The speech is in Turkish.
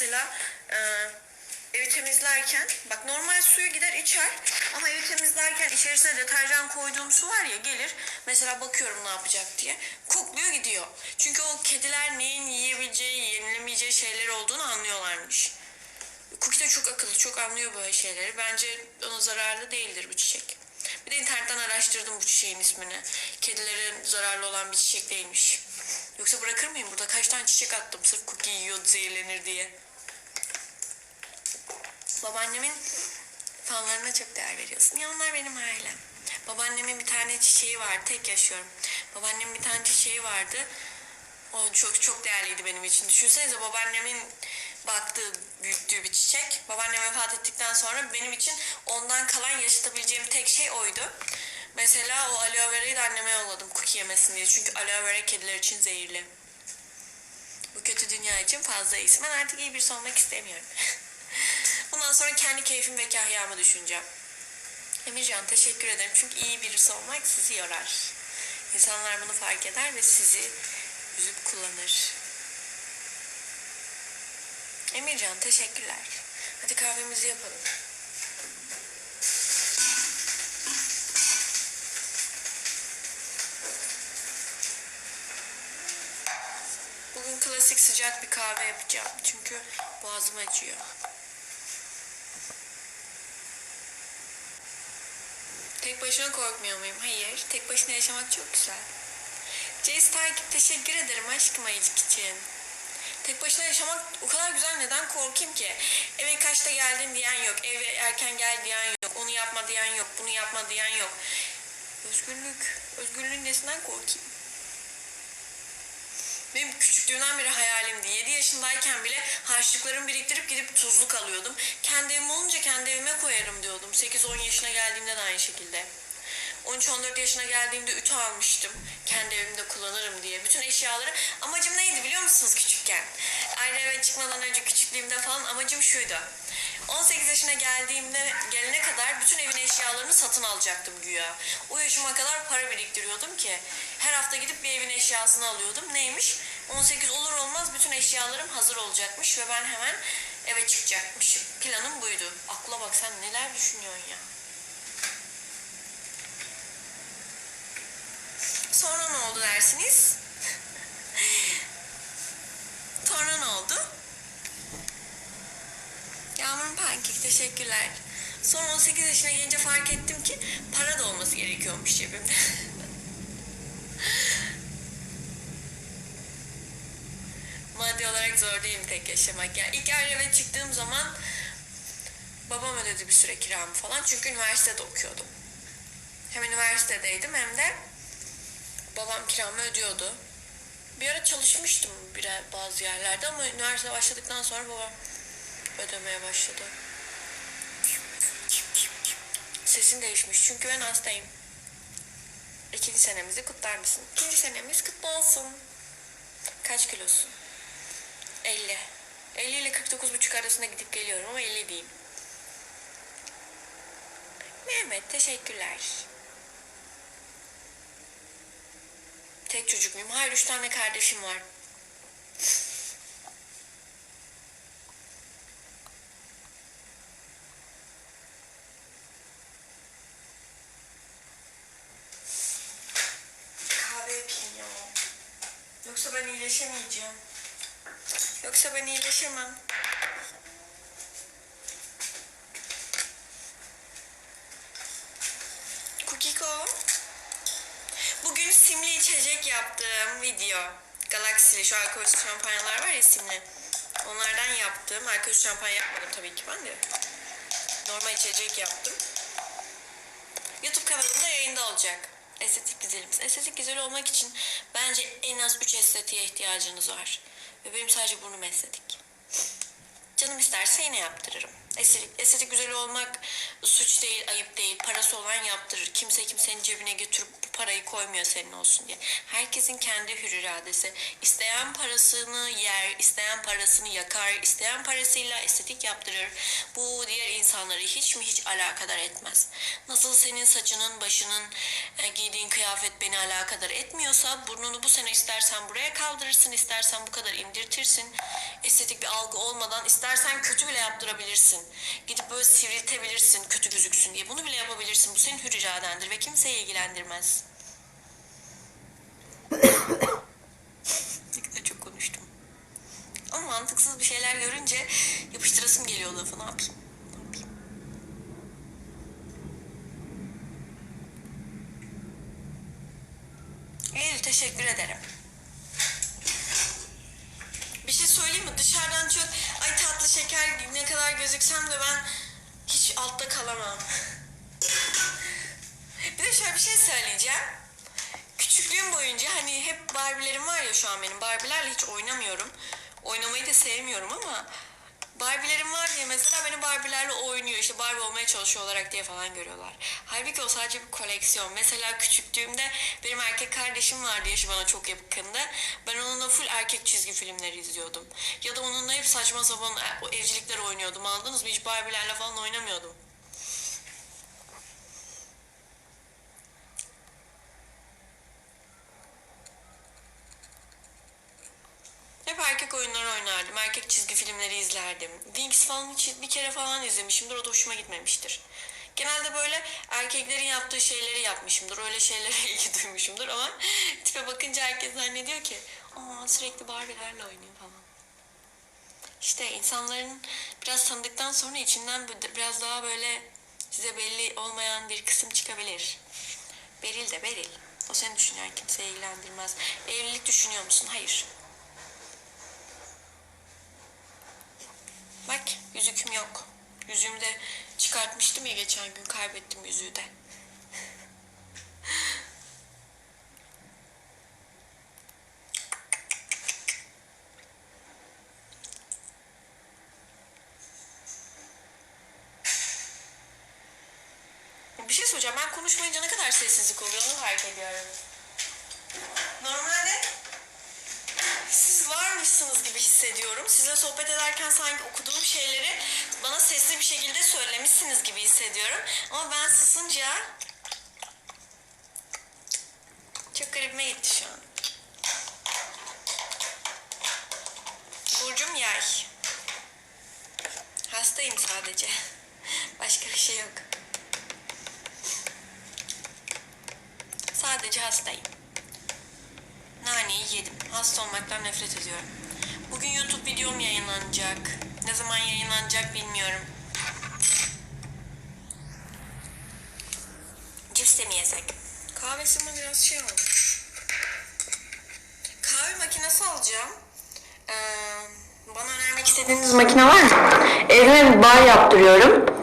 mesela e, evi temizlerken bak normal suyu gider içer ama evi temizlerken içerisine deterjan koyduğum su var ya gelir mesela bakıyorum ne yapacak diye kokluyor gidiyor. Çünkü o kediler neyin yiyebileceği, yenilemeyeceği şeyler olduğunu anlıyorlarmış. Cookie de çok akıllı, çok anlıyor böyle şeyleri. Bence ona zararlı değildir bu çiçek. Bir de internetten araştırdım bu çiçeğin ismini. Kedilere zararlı olan bir çiçek değilmiş. Yoksa bırakır mıyım? Burada kaç tane çiçek attım sırf cookie yiyor, zehirlenir diye. Babaannemin fanlarına çok değer veriyorsun. Ya onlar benim ailem. Babaannemin bir tane çiçeği vardı. Tek yaşıyorum. Babaannemin bir tane çiçeği vardı. O çok çok değerliydi benim için. Düşünsenize babaannemin baktığı, büyüttüğü bir çiçek. Babaannem vefat ettikten sonra benim için ondan kalan yaşatabileceğim tek şey oydu. Mesela o aloe vera'yı da anneme yolladım cookie yemesin diye. Çünkü aloe vera kediler için zehirli. Bu kötü dünya için fazla iyisin. Ben artık iyi birisi olmak istemiyorum. Bundan sonra kendi keyfim ve kahyamı düşüneceğim. Emircan teşekkür ederim. Çünkü iyi birisi olmak sizi yorar. İnsanlar bunu fark eder ve sizi üzüp kullanır. Emircan teşekkürler. Hadi kahvemizi yapalım. Bugün klasik sıcak bir kahve yapacağım. Çünkü boğazım acıyor. Tek başına korkmuyor muyum? Hayır. Tek başına yaşamak çok güzel. Jace takip teşekkür ederim aşkım ayıcık için. Tek başına yaşamak o kadar güzel neden korkayım ki? Eve kaçta geldin diyen yok. Eve erken gel diyen yok. Onu yapma diyen yok. Bunu yapma diyen yok. Özgürlük. Özgürlüğün nesinden korkayım? Benim küçüklüğümden beri hayalimdi. 7 yaşındayken bile harçlıklarımı biriktirip gidip tuzluk alıyordum. Kendi evim olunca kendi evime koyarım diyordum. 8-10 yaşına geldiğimde de aynı şekilde. 13-14 yaşına geldiğimde ütü almıştım. Kendi evimde kullanırım diye. Bütün eşyaları. Amacım neydi biliyor musunuz küçükken? Ayrı eve çıkmadan önce küçüklüğümde falan amacım şuydu. 18 yaşına geldiğimde gelene kadar bütün evin eşyalarını satın alacaktım güya. O yaşıma kadar para biriktiriyordum ki her hafta gidip bir evin eşyasını alıyordum. Neymiş? 18 olur olmaz bütün eşyalarım hazır olacakmış ve ben hemen eve çıkacakmışım. Planım buydu. Akla bak sen neler düşünüyorsun ya. Sonra ne oldu dersiniz? Sonra ne oldu? Yağmur'un pankek teşekkürler. Son 18 yaşına gelince fark ettim ki para da olması gerekiyormuş cebimde. Maddi olarak zor değilim tek yaşamak. Yani ilk eve çıktığım zaman babam ödedi bir süre kiramı falan. Çünkü üniversitede okuyordum. Hem üniversitedeydim hem de babam kiramı ödüyordu. Bir ara çalışmıştım bir bazı yerlerde ama üniversite başladıktan sonra babam ödemeye başladı. Sesin değişmiş çünkü ben hastayım. İkinci senemizi kutlar mısın? İkinci senemiz kutlu olsun. Kaç kilosun? 50. 50 ile 49 buçuk arasında gidip geliyorum ama 50 diyeyim. Mehmet teşekkürler. Tek çocuk muyum? Hayır üç tane kardeşim var. Kahve yapayım ya. Yoksa ben iyileşemeyeceğim. Yoksa ben iyileşemem. Kukiko. Bugün simli içecek yaptığım video. Galaxy'li şu alkolsüz şampanyalar var ya simli. Onlardan yaptım. Alkolsüz şampanya yapmadım tabii ki ben de. Normal içecek yaptım. YouTube kanalımda yayında olacak. Estetik güzelimiz. Estetik güzel olmak için bence en az 3 estetiğe ihtiyacınız var. Ve benim sadece burnum estetik. Canım isterse yine yaptırırım. Estetik, estetik güzel olmak suç değil, ayıp değil. Parası olan yaptırır. Kimse kimsenin cebine götürüp bu parayı koymuyor senin olsun diye. Herkesin kendi hür iradesi. İsteyen parasını yer, isteyen parasını yakar, isteyen parasıyla estetik yaptırır. Bu diğer insanları hiç mi hiç alakadar etmez. Nasıl senin saçının, başının, e, giydiğin kıyafet beni alakadar etmiyorsa burnunu bu sene istersen buraya kaldırırsın, istersen bu kadar indirtirsin. Estetik bir algı olmadan istersen kötü bile yaptırabilirsin. Gidip böyle sivriltebilirsin kötü gözüksün diye. Bunu bile yapabilirsin. Bu senin hür iradendir ve kimseyi ilgilendirmez. çok konuştum. Ama mantıksız bir şeyler görünce yapıştırasım geliyor lafı. Ne yapayım? Teşekkür ederim. Bir şey söyleyeyim mi? Dışarıdan çok ay tatlı şeker ne kadar gözüksem de ben hiç altta kalamam. bir de şöyle bir şey söyleyeceğim. Küçüklüğüm boyunca hani hep Barbie'lerim var ya şu an benim. Barbie'lerle hiç oynamıyorum. Oynamayı da sevmiyorum ama Barbie'lerim var diye mesela beni Barbie'lerle oynuyor. işte Barbie olmaya çalışıyor olarak diye falan görüyorlar. Halbuki o sadece bir koleksiyon. Mesela küçüklüğümde benim erkek kardeşim vardı yaşı bana çok yakında. Ben onunla full erkek çizgi filmleri izliyordum. Ya da onunla hep saçma sapan e- evcilikler oynuyordum. Anladınız mı? Hiç Barbie'lerle falan oynamıyordum. Erkek oyunları oynardım. Erkek çizgi filmleri izlerdim. Wings falan bir kere falan izlemişimdir. O da hoşuma gitmemiştir. Genelde böyle erkeklerin yaptığı şeyleri yapmışımdır. Öyle şeylere ilgi duymuşumdur ama tipe bakınca herkes zannediyor ki Aa, sürekli Barbie'lerle oynuyor falan. İşte insanların biraz tanıdıktan sonra içinden bir- biraz daha böyle size belli olmayan bir kısım çıkabilir. Beril de Beril. O seni düşünüyor kimseyi ilgilendirmez. Evlilik düşünüyor musun? Hayır. Bak yüzüküm yok. Yüzüğümü de çıkartmıştım ya geçen gün kaybettim yüzüğü de. Bir şey söyleyeceğim. Ben konuşmayınca ne kadar sessizlik oluyor onu fark ediyorum. Normalde varmışsınız gibi hissediyorum. Sizinle sohbet ederken sanki okuduğum şeyleri bana sesli bir şekilde söylemişsiniz gibi hissediyorum. Ama ben susunca çok garibime gitti şu an. Burcum yay. Hastayım sadece. Başka bir şey yok. Sadece hastayım. Naneyi yedim. Hasta olmaktan nefret ediyorum. Bugün YouTube videom yayınlanacak. Ne zaman yayınlanacak bilmiyorum. Cips de mi yesek? Kahvesi mi biraz şey olmuş. Kahve makinesi alacağım. Ee, bana önermek istediğiniz makine var mı? Evime bir bar yaptırıyorum.